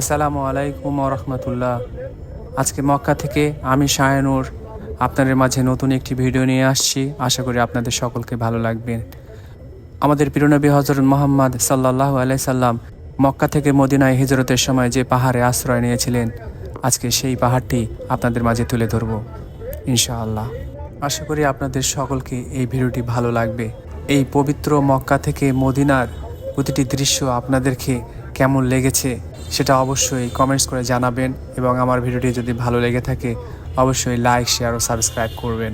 আসসালামু আলাইকুম রহমতুল্লাহ। আজকে মক্কা থেকে আমি শায়নুর আপনাদের মাঝে নতুন একটি ভিডিও নিয়ে আসছি। আশা করি আপনাদের সকলকে ভালো লাগবে। আমাদের প্রিয়নবী হজরত মোহাম্মদ সাল্লাহ আলাই সাল্লাম মক্কা থেকে মদিনায় হিজরতের সময় যে পাহাড়ে আশ্রয় নিয়েছিলেন, আজকে সেই পাহাড়টি আপনাদের মাঝে তুলে ধরব, ইনশাআল্লাহ। আশা করি আপনাদের সকলকে এই ভিডিওটি ভালো লাগবে। এই পবিত্র মক্কা থেকে মদিনার প্রতিটি দৃশ্য আপনাদেরকে কেমন লেগেছে সেটা অবশ্যই কমেন্টস করে জানাবেন এবং আমার ভিডিওটি যদি ভালো লেগে থাকে, অবশ্যই লাইক শেয়ার ও সাবস্ক্রাইব করবেন।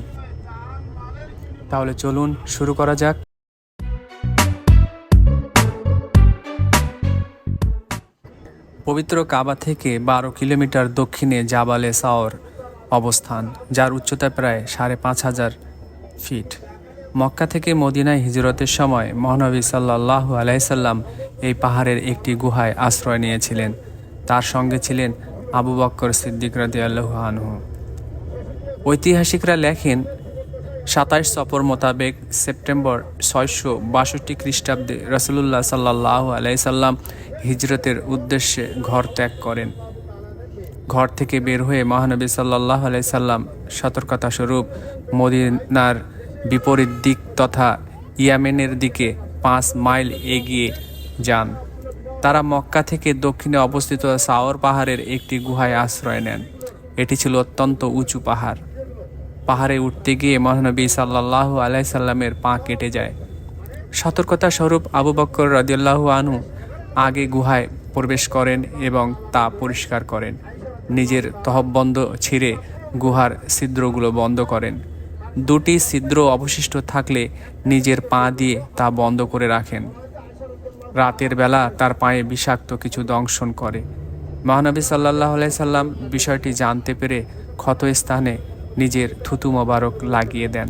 তাহলে চলুন শুরু করা যাক। পবিত্র কাবা থেকে বারো কিলোমিটার দক্ষিণে জাবালে সাওর অবস্থান, যার উচ্চতা প্রায় সাড়ে পাঁচ হাজার ফিট মক্কা থেকে মদিনায় হিজরতের সময় মহানবী সাল্লাহ আলাইসাল্লাম এই পাহাড়ের একটি গুহায় আশ্রয় নিয়েছিলেন। তার সঙ্গে ছিলেন আবু বক্কর সিদ্দিক রাদি আল্লাহ আনহু। ঐতিহাসিকরা লেখেন, সাতাইশ সফর মোতাবেক সেপ্টেম্বর ছয়শো বাষট্টি খ্রিস্টাব্দে রসুল্লাহ সাল্লাহ আলাইসাল্লাম হিজরতের উদ্দেশ্যে ঘর ত্যাগ করেন। ঘর থেকে বের হয়ে মহানবী সাল্লাহ আলাইসাল্লাম সতর্কতা স্বরূপ মদিনার বিপরীত দিক তথা ইয়ামেনের দিকে পাঁচ মাইল এগিয়ে যান। তারা মক্কা থেকে দক্ষিণে অবস্থিত সাওর পাহাড়ের একটি গুহায় আশ্রয় নেন। এটি ছিল অত্যন্ত উঁচু পাহাড়। পাহাড়ে উঠতে গিয়ে মহানবী সাল্লাহ আলাইসাল্লামের পা কেটে যায়। সতর্কতা স্বরূপ আবু বক্কর রদিয়াল্লাহ আনু আগে গুহায় প্রবেশ করেন এবং তা পরিষ্কার করেন। নিজের তহববন্ধ ছিঁড়ে গুহার ছিদ্রগুলো বন্ধ করেন। দুটি ছিদ্র অবশিষ্ট থাকলে নিজের পা দিয়ে তা বন্ধ করে রাখেন। রাতের বেলা তার পায়ে বিষাক্ত কিছু দংশন করে। মহানবী সাল্লাহ সাল্লাম বিষয়টি জানতে পেরে ক্ষতস্থানে নিজের থুতু মোবারক লাগিয়ে দেন।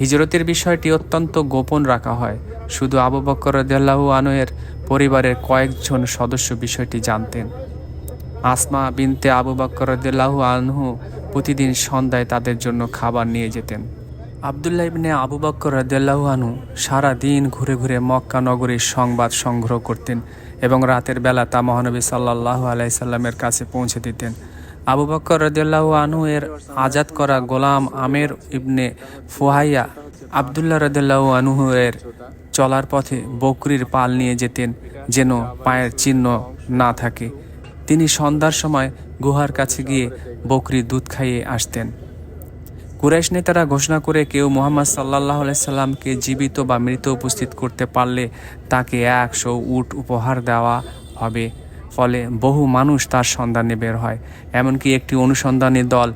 হিজরতের বিষয়টি অত্যন্ত গোপন রাখা হয়। শুধু আবু বক্কর রদিয়াল্লাহু আনহের পরিবারের কয়েকজন সদস্য বিষয়টি জানতেন। আসমা বিনতে আবু বক্কর রদিয়াল্লাহু আনহু প্রতিদিন সন্ধ্যায় তাদের জন্য খাবার নিয়ে যেতেন। আবদুল্লাহ ইবনে আবু বক্কর আনহু সারা দিন ঘুরে ঘুরে মক্কা নগরীর সংবাদ সংগ্রহ করতেন এবং রাতের বেলা তা মহানবী সাল্লাহ আলাইসাল্লামের কাছে পৌঁছে দিতেন। আবু বক্কর রদিয়াল্লাহ আনু এর আজাদ করা গোলাম আমের ইবনে ফুহাইয়া আবদুল্লাহ রদিয়াল্লাহ আনহু এর চলার পথে বকরির পাল নিয়ে যেতেন যেন পায়ের চিহ্ন না থাকে। তিনি সন্ধ্যার সময় গুহার কাছে গিয়ে বকরি দুধ খাইয়ে আসতেন। কুরাইশ নেতারা ঘোষণা করে কেউ মোহাম্মদ সাল্লাহ সাল্লামকে জীবিত বা মৃত উপস্থিত করতে পারলে তাকে একশো উট উপহার দেওয়া হবে। ফলে বহু মানুষ তার সন্ধানে বের হয়। এমনকি একটি অনুসন্ধানী দল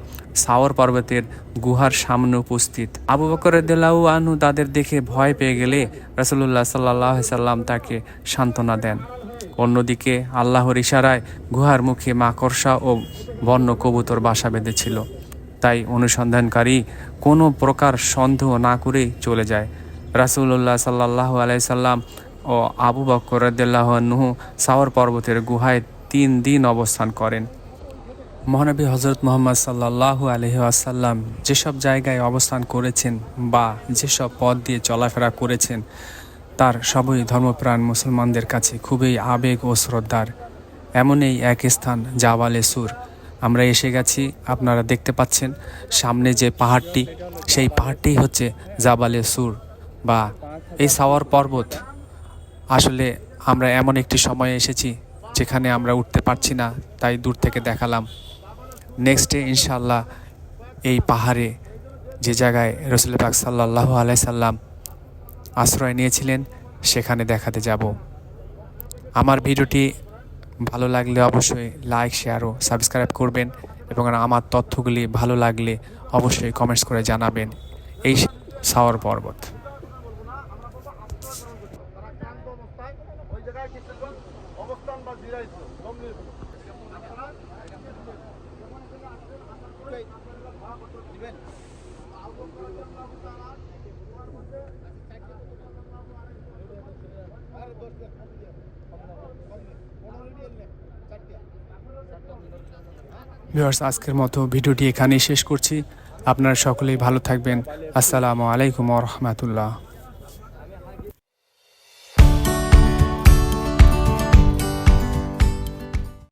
সাওর পর্বতের গুহার সামনে উপস্থিত। আবু বকর দেলাউ আনু তাদের দেখে ভয় পেয়ে গেলে রসুল্লাহ সাল্লাহ সাল্লাম তাকে সান্ত্বনা দেন। অন্যদিকে আল্লাহর ইশারায় গুহার মুখে মাকড়সা ও বন্য কবুতর বাসা বেঁধেছিল। তাই অনুসন্ধানকারী কোনো প্রকার সন্দেহ না করেই চলে যায়। রাসুল্লাহ সাল্লাহ আলাইসাল্লাম ও আবু বক্কর রদ্দাল্লাহ নুহু সাওয়ার পর্বতের গুহায় তিন দিন অবস্থান করেন। মহানবী হজরত মোহাম্মদ সাল্লাহু আলহি আসাল্লাম যেসব জায়গায় অবস্থান করেছেন বা যেসব পথ দিয়ে চলাফেরা করেছেন তার সবই ধর্মপ্রাণ মুসলমানদের কাছে খুবই আবেগ ও শ্রদ্ধার। এমনই এক স্থান জাওয়ালে সুর। আমরা এসে গেছি, আপনারা দেখতে পাচ্ছেন, সামনে যে পাহাড়টি, সেই পাহাড়টি হচ্ছে জাবালে সুর বা এই সাওয়ার পর্বত। আসলে আমরা এমন একটি সময়ে এসেছি যেখানে আমরা উঠতে পারছি না, তাই দূর থেকে দেখালাম। নেক্সট ইনশাল্লাহ এই পাহাড়ে যে জায়গায় রসুল পাক সাল্লাহ আলাই সাল্লাম আশ্রয় নিয়েছিলেন, সেখানে দেখাতে যাব। আমার ভিডিওটি ভালো লাগলে অবশ্যই লাইক, শেয়ার ও সাবস্ক্রাইব করবেন এবং আমার তথ্যগুলি ভালো লাগলে অবশ্যই কমেন্টস করে জানাবেন। এই সাওয়ার পর্বত। অবস্থান ভিউয়ার্স আজকের মতো ভিডিওটি এখানেই শেষ করছি। আপনারা সকলেই ভালো থাকবেন। আসসালামু আলাইকুম রহমতুল্লাহ।